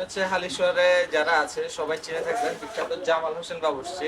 হচ্ছে হালিশহরে যারা আছে সবাই চিনে থাকবেন বিখ্যাত জামাল হোসেন বাবুর্চি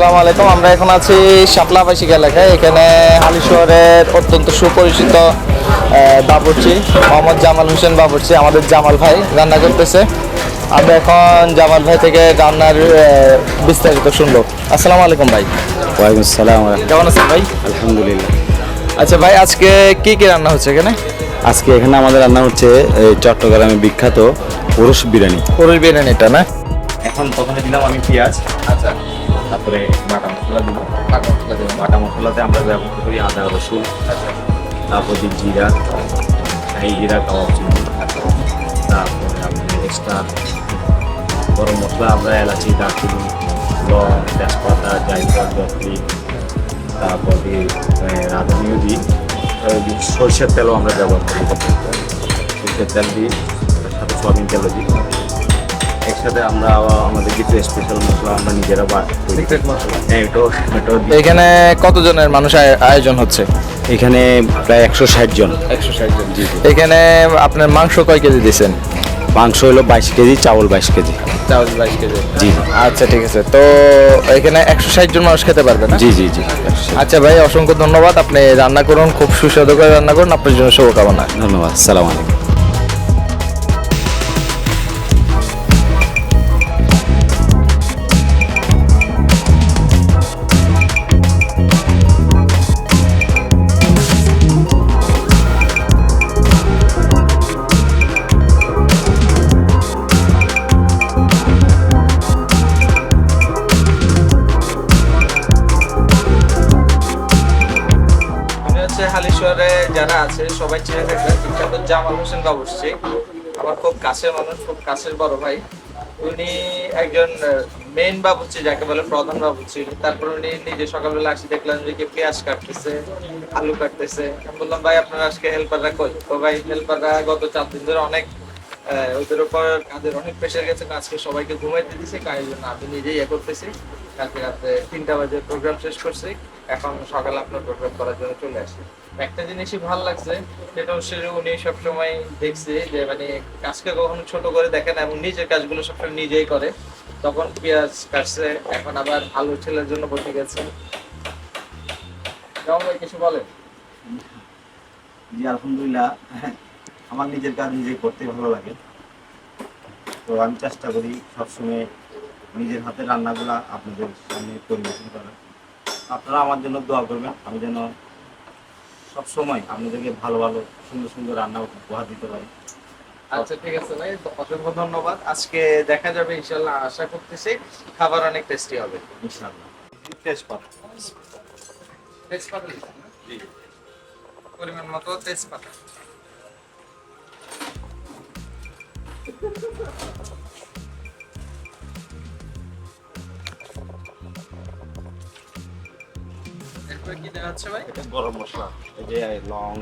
সালাম আলাইকুম। আমরা এখন আছি শাপলা আবাসিক এলাকায়। এখানে হালি হালিশহরের অত্যন্ত সুপরিচিত বাবুর্চি মোহাম্মদ জামাল হোসেন বাবুর্চি আমাদের জামাল ভাই রান্না করতেছে। আমরা এখন জামাল ভাই থেকে রান্নার বিস্তারিত শুনব। আসসালামু আলাইকুম ভাই। ওয়ালাইকুম সালাম কেমন আছেন ভাই? আলহামদুলিল্লাহ। আচ্ছা ভাই আজকে কি কি রান্না হচ্ছে এখানে? আজকে এখানে আমাদের রান্না হচ্ছে এই চট্টগ্রামে বিখ্যাত পুরুষ বিরিয়ানি। পুরুষ বিরিয়ানিটা না? এখন প্রথমে দিলাম আমি পেঁয়াজ। আচ্ছা। তারপরে বাটা মশলা দিব। বাটা মশলাতে আমরা ব্যবহার করি আদা, রসুন, তারপর জিরা শাহি জিরা, কাবাব চিনি। তারপরে আপনার এক্সট্রা গরম মশলা আমরা এলাচি, দারচিনি, লং, তেজপাতা, জায়ফল জফরি তারপর দিই রাঁধুনিও দিই। সরষের তেলও আমরা ব্যবহার করি। সরষের তেল দিই, তার সাথে সয়াবিন তেলও দিই। একসাথে আমরা আমাদের কিছু স্পেশাল মশলা আমরা নিজেরা। হ্যাঁ এটাও এটাও এখানে কতজনের মানুষ আয়- আয়োজন হচ্ছে? এখানে প্রায় একশো ষাট জন। একশো ষাট জন জি এখানে আপনার মাংস কয় কেজি দিচ্ছেন মাংস হলো বাইশ কেজি চাউল বাইশ কেজি। চাউল বাইশ কেজি। জি। আচ্ছা ঠিক আছে। তো এখানে একশো ষাট জন মানুষ খেতে পারবে না? জি জি জি। আচ্ছা ভাই অসংখ্য ধন্যবাদ। আপনি রান্না করুন খুব সুস্বাদু করে রান্না করুন। আপনার জন্য শুভকামনা। ধন্যবাদ সালাম আলাইকুম। আছে, সবাই চিনে থাকবেন, বিখ্যাত জামাল হোসেন বাবুর্চি আমার খুব কাছের মানুষ, খুব কাছের বড় ভাই। উনি একজন মেইন বাবুর্চি যাকে বলে প্রধান বাবুর্চি তারপর উনি নিজে সকালবেলা আসি, দেখলাম যে কি পেঁয়াজ কাটতেছে, আলু কাটতেছে। আমি বললাম, ভাই, আপনার আজকে হেল্পাররা কই? তো ভাই হেল্পাররা গত চার দিন ধরে অনেক ওদের উপর কাজের অনেক প্রেশার গেছে আজকে সবাইকে ঘুমাইতে দিছে, কাজের জন্য আমি নিজেই ইয়ে করতেছি। কালকে রাতে তিনটা বাজে প্রোগ্রাম শেষ করছি। এখন সকালে আপনার প্রোগ্রাম করার জন্য চলে আসি। একটা জিনিসই ভালো লাগছে, সেটা হচ্ছে উনি সবসময় দেখছি যে মানে কাজকে কখনো ছোট করে দেখেন এবং নিজের কাজগুলো সবসময় নিজেই করে। তখন পেঁয়াজ কাটছে, এখন আবার আলু ছেলের জন্য বসে গেছে। কেমন কিছু বলেন? জি, আলহামদুলিল্লাহ। আমার নিজের কাজ নিজে করতে ভালো লাগে। তো আমি চেষ্টা করি সবসময় নিজের হাতে রান্নাগুলো আপনাদের সামনে পরিবেশন করার। আপনারা আমার জন্য দোয়া করবেন। আমি যেন সবসময় আপনাদেরকে ভালো ভালো সুন্দর সুন্দর রান্না উপহার দিতে পারি। আচ্ছা ঠিক আছে ভাই। অসংখ্য ধন্যবাদ। আজকে দেখা যাবে ইনশাল্লাহ আশা করতেছি খাবার অনেক টেস্টি হবে। ইনশাআল্লাহ। তেজপাতা তেজপাতা পরিমাণ মতো তেজপাতা কি দেওয়া ভাই? গরম মশলা এই যে লং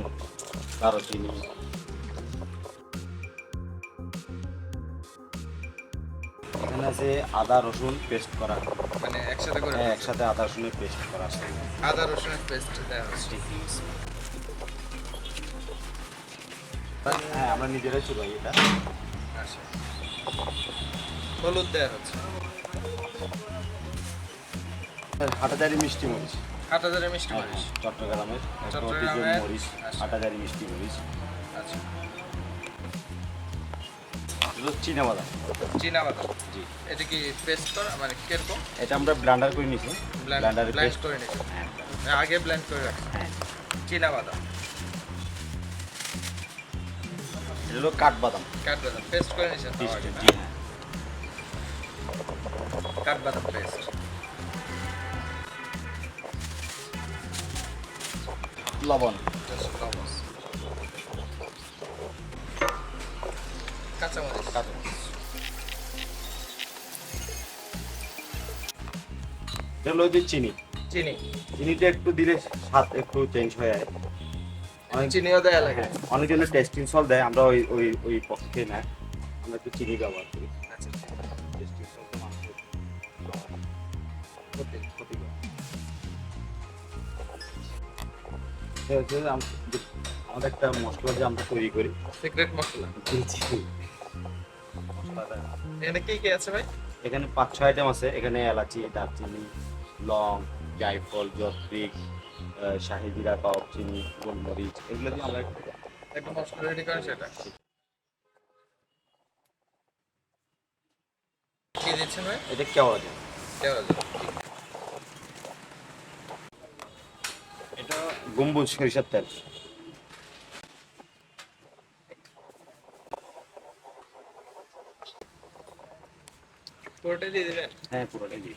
এখানে আছে আদা রসুন পেস্ট করা। মানে একসাথে করে হ্যাঁ একসাথে আদা রসুন পেস্ট করা আদা রসুন পেস্ট দেওয়া হ্যাঁ আমরা নিজেরাই চুলাই এটা। আচ্ছা। হলুদ দেওয়া হচ্ছে। হাটাদারি মিষ্টি মরিচ। হাটাজারে মিষ্টি মরিচ। চট্টগ্রামের চট্টগ্রামের, মরিচ আচ্ছা। হাটাজারি মিষ্টি মরিচ। আচ্ছা। চীনা বাদাম চীনা বাদাম জি। এটা কি পেস্ট করা? মানে কীরকম? এটা আমরা ব্লান্ডার করে নিছি ব্লেন্ড ব্লান্ডারে পেস্ট করে নিয়েছে। হ্যাঁ আগে ব্লেন্ড করে রাখছে। হ্যাঁ। চীনা বাদাম এটা হলো কাঠবাদাম। কাঠবাদাম পেস্ট করে নিয়েছেন? তো পেস্ট আগে, জি হ্যাঁ। কাঠবাদাম পেস্ট লবণ। কাঁচামরিচ। এটা হলো যে চিনি। চিনি। চিনিটা একটু দিলে স্বাদ একটু চেঞ্জ হয়ে যায়। অনেক চিনিও দেয়া লাগে। অনেকজনের টেস্টিং সল দেয় আমরা ওই ওই ওই পক্ষে না। আমরা একটু চিনি ব্যবহার এটা হচ্ছে যে আমাদের একটা মশলা যে আমরা তৈরি করি। সিক্রেট মশলা? এখানে কি কি আছে ভাই? এখানে পাঁচ ছয় আইটেম আছে। এখানে এলাচি দারচিনি লং জায়ফল জত্রিক শাহি জিরা চিনি গোলমরিচ এগুলো দিয়ে আমরা একটু মশলা রেডি করেন সেটা। কি দিচ্ছেন ভাই? এটা কেওড়া যায় কেওড়া জল এটা গম্বুজ সরিষার তেল পুরোটাই দিয়ে দিবেন হ্যাঁ পুরোটাই দিই